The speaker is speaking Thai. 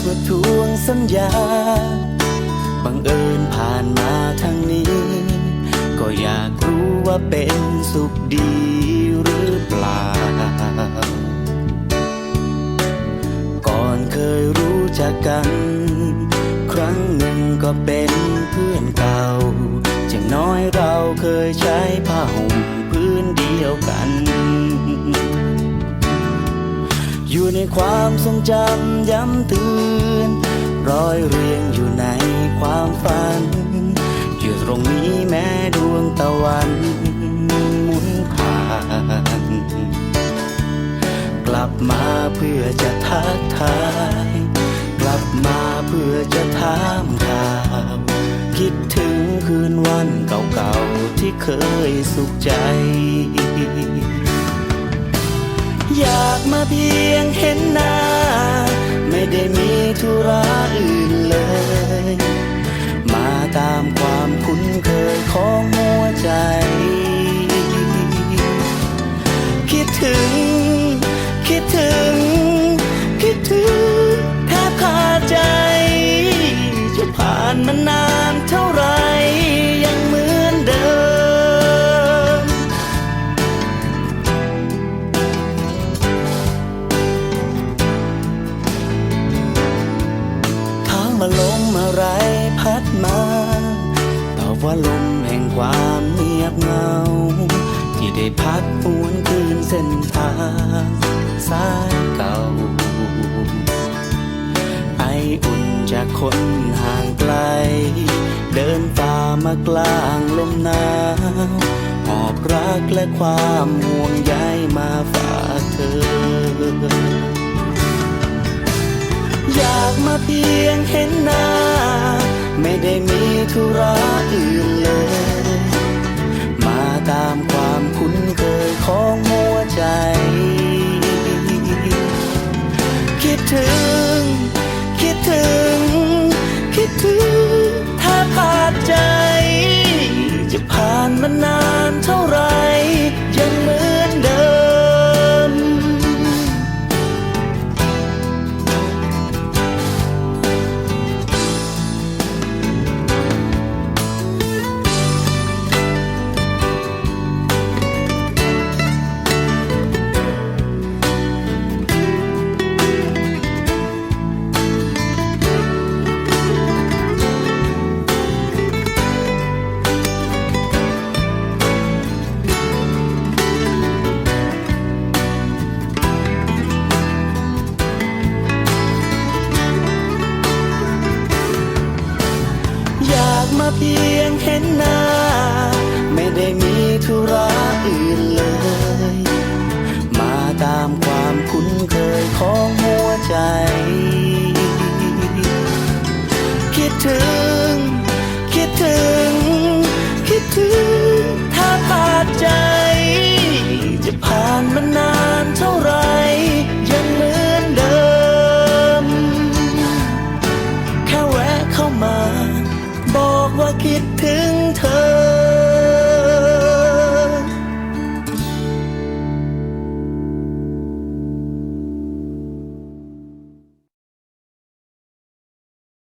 เพื่อทวงสัญญา บังเอิญผ่านมาทางนี้ ก็อยากรู้ว่าเป็นสุขดีหรือเปล่า ก่อนเคยรู้จักกัน ครั้งหนึ่งก็เป็นเพื่อนเก่าอย่างน้อยเราเคยใช้ผ้าห่มพื้นเดียวกัน อยู่ในความทรงจำย้ำเตือนรอยเรียงอยู่ในความฝัน อยู่ตรงนี้แม้ดวงตะวันหมุนผ่าน กลับมาเพื่อจะทักทาย กลับมาเพื่อจะถามข่าวคิดถึงคืนวันเก่าๆที่เคยสุขใจ อยากมาเพียงเห็นหน้า ไม่ได้มีธุระ มว่าลมอะไรพัดมาตอบว่าลมแห่งความเงียบเงา ที่ได้พัดหวนคืนเส้นทางสายเก่า ไออุ่นจากคนห่างไกล เดินฝ่ามากลางลมหนาวหอบรักและความห่วงใยมาฝากเธอ อยากมาเพียง ธุระอื่นาเพียงเห็นหน้า ไม่ได้มีธุระอื่นเลย มาตามความคุ้นเคยของหัวใจ คิดถึง คิดถึง คิดถึงถ้าขาดใจ คิดถึง